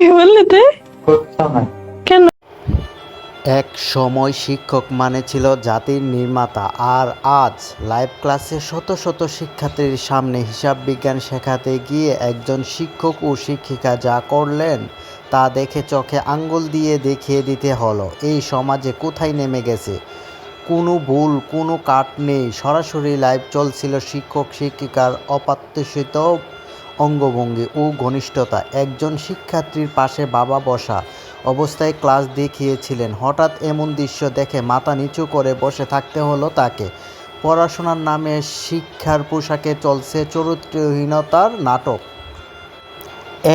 কি বললে তে কেন? এক সময় শিক্ষক মানে ছিল জাতির নির্মাতা আর আজ লাইভ ক্লাসে শত শত শিক্ষার্থীর সামনে হিসাব বিজ্ঞান শেখাতে গিয়ে একজন শিক্ষক ও শিক্ষিকা যা করলেন তা দেখে চোখে আঙ্গুল দিয়ে দেখিয়ে দিতে হলো এই সমাজে কোথায় নেমে গেছে? কোনো ভুল কোনো কাট নেই। সরাসরি লাইভ চলছিল শিক্ষক শিক্ষিকার অপ্রত্যাশিত অঙ্গভঙ্গি ও ঘনিষ্ঠতা। একজন শিক্ষার্থীর পাশে বাবা বসা অবস্থায় ক্লাস দেখিয়েছিলেন। হঠাৎ এমন দৃশ্য দেখে মাথা নিচু করে বসে থাকতে হলো তাকে। পড়াশোনার নামে শিক্ষার পোশাকে চলছে চরিত্রহীনতার নাটক।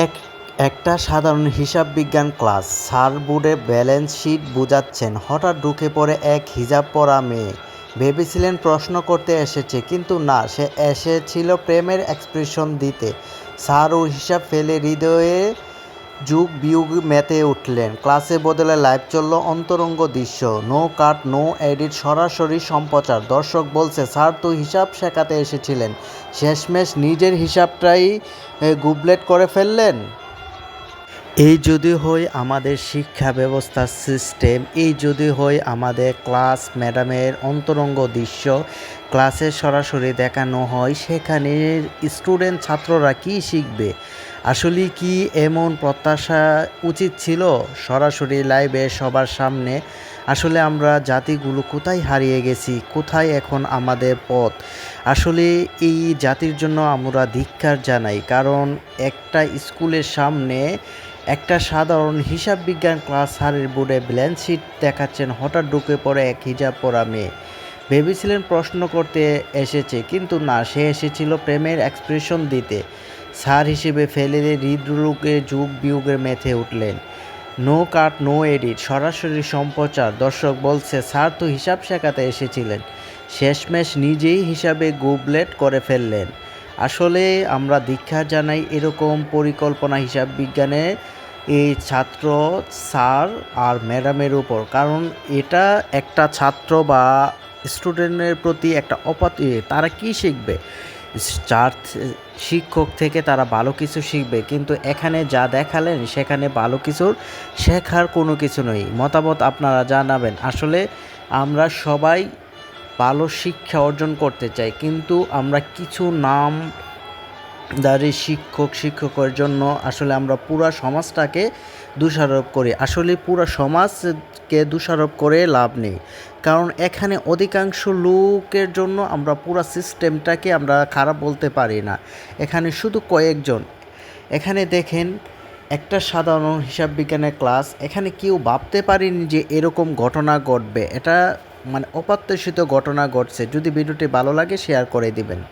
এক, একটা সাধারণ হিসাব বিজ্ঞান ক্লাস। স্যার বোর্ডে ব্যালেন্স শিট বোঝাচ্ছেন। হঠাৎ ঢুকে পড়ে এক হিজাব পরা মেয়ে। ভেবেছিলেন প্রশ্ন করতে এসেছে, কিন্তু না, সে এসেছিল প্রেমের এক্সপ্রেশন দিতে। স্যার ও হিসাব ফেলে হৃদয়ে যুগ বিয়োগ মেতে উঠলেন। ক্লাসে বদলে লাইভ চলল অন্তরঙ্গ দৃশ্য। নো কাট, নো এডিট, সরাসরি সম্প্রচার। দর্শক বলছে, স্যার, তো হিসাব শেখাতে এসেছিলেন। শেষমেশ নিজের হিসাবটাই গুবলেট করে ফেললেন? এই যদি হয় আমাদের শিক্ষা ব্যবস্থার সিস্টেম এই যদি হয় আমাদের ক্লাস ম্যাডামের অন্তরঙ্গ দৃশ্য ক্লাসে সরাসরি দেখানো হয়, সেখানে স্টুডেন্ট ছাত্ররা কি শিখবে? আসলে কি এমন প্রত্যাশা উচিত ছিল? সরাসরি লাইভে সবার সামনে, আসলে আমরা জাতিগুলো কোথায় হারিয়ে গেছি? কোথায় এখন আমাদের পথ? আসলে এই জাতির জন্য আমরা ধিক্কার জানাই, কারণ একটা স্কুলের সামনে একটা সাধারণ হিসাব বিজ্ঞান ক্লাস হারের বোর্ডে ব্যালেন্স শিট দেখাচ্ছেন, হঠাৎ ঢুকে পড়ে এক হিজাব পরা মেয়ে। ভেবেছিলেন প্রশ্ন করতে এসেছে, কিন্তু না, সে এসেছিল প্রেমের এক্সপ্রেশন দিতে। স্যার হিসেবে ফেলে দিয়ে হৃদরোগে যুগ বিয়োগের মেথে উঠলেন। নো কাট, নো এডিট, সরাসরি সম্প্রচার। দর্শক বলছে, স্যার তো হিসাব শেখাতে এসেছিলেন। শেষমেশ নিজেই হিসাবে গুবলেট করে ফেললেন। আসলে আমরা দীক্ষা জানাই এরকম পরিকল্পনা হিসাব বিজ্ঞানে এই ছাত্র স্যার আর ম্যাডামের উপর, কারণ এটা একটা ছাত্র বা স্টুডেন্টের প্রতি একটা অপাত তারা কি শিখবে? চার শিক্ষক থেকে তারা ভালো কিছু শিখবে, কিন্তু এখানে যা দেখালেন, সেখানে ভালো কিছুর শেখার কোনো কিছু নেই। মতামত আপনারা জানাবেন। আসলে আমরা সবাই ভালো শিক্ষা অর্জন করতে চাই, কিন্তু আমরা কিছু নাম দাঁড়ি শিক্ষক, শিক্ষকের জন্য আসলে আমরা পুরা সমাজটাকে দোষারোপ করি। আসলে পুরা সমাজকে দোষারোপ করে লাভ নেই। কারণ এখানে অধিকাংশ লোকের জন্য আমরা পুরা সিস্টেমটাকে আমরা খারাপ বলতে পারি না। এখানে শুধু কয়েকজন। এখানে দেখেন একটা সাধারণ হিসাব বিজ্ঞানের ক্লাস, এখানে কেউ ভাবতে পারেনি যে এরকম ঘটনা ঘটবে। এটা মানে অপ্রত্যাশিত ঘটনা ঘটছে। যদি ভিডিওটি ভালো লাগে শেয়ার করে দিবেন।